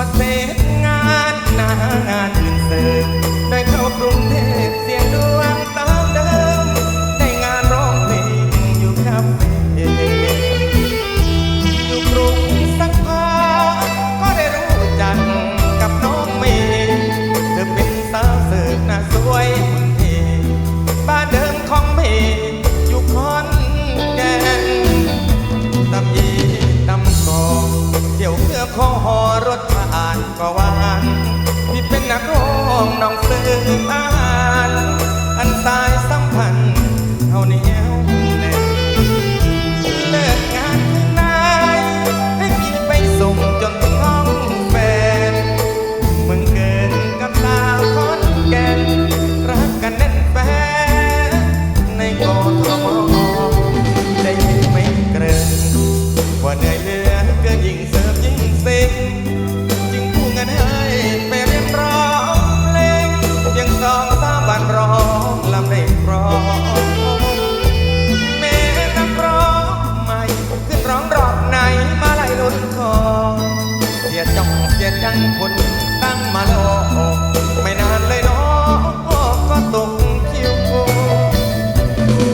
อดเสด็จงานหน้างานอื่นเสริมได้เข้ากรุงเทพเสียงดวงตามเดิมได้งานร้องเพลงอยู่ครับอยู่กรุงสักพักก็ได้รู้จักกับน้องเมย์เธอเป็นสาวเสิร์ฟน่าสวยเอบ้านเดิมของเมย์อยู่คอนแก่นตำยี ของหอรถผ่านก็หวานพี่เป็นนักร้องน้องซื้ออาหารอันสายสัมพันธ์เท่านี้ยวแน่นเลิกงานข้างในให้พี่ไปส่งจนถึงห้องแฟนมึงเกินกับสาวคนแก่นรักกันแน่นแฟนในกอทม สียจังคนตั้งมาโลไม่นานเลยเนาะก็ตกคิว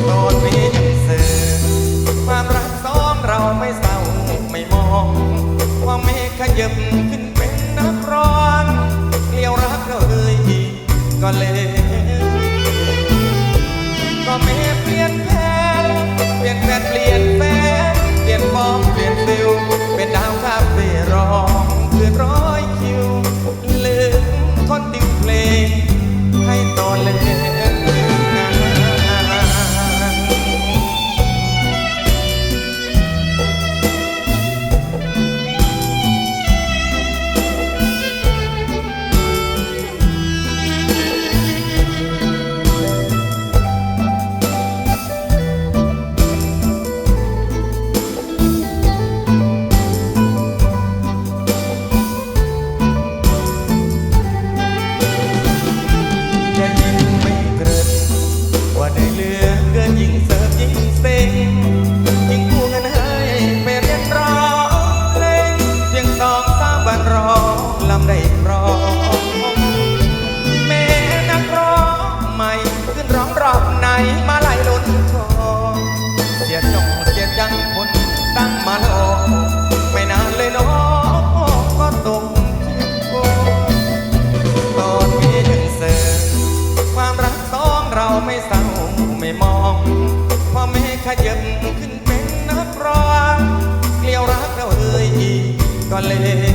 ตอนนี้ยังเสื่อความรักสองเราไม่เศร้าไม่มอง ว่าเมฆขยับขึ้นเป็นนักร้องเกลียวรักเราเลยก็เลย ก็ไม่เปลี่ยนแผน ขยับขึ้นเป็นนักร้องเกลียวรักเราเอ่ยก็เลย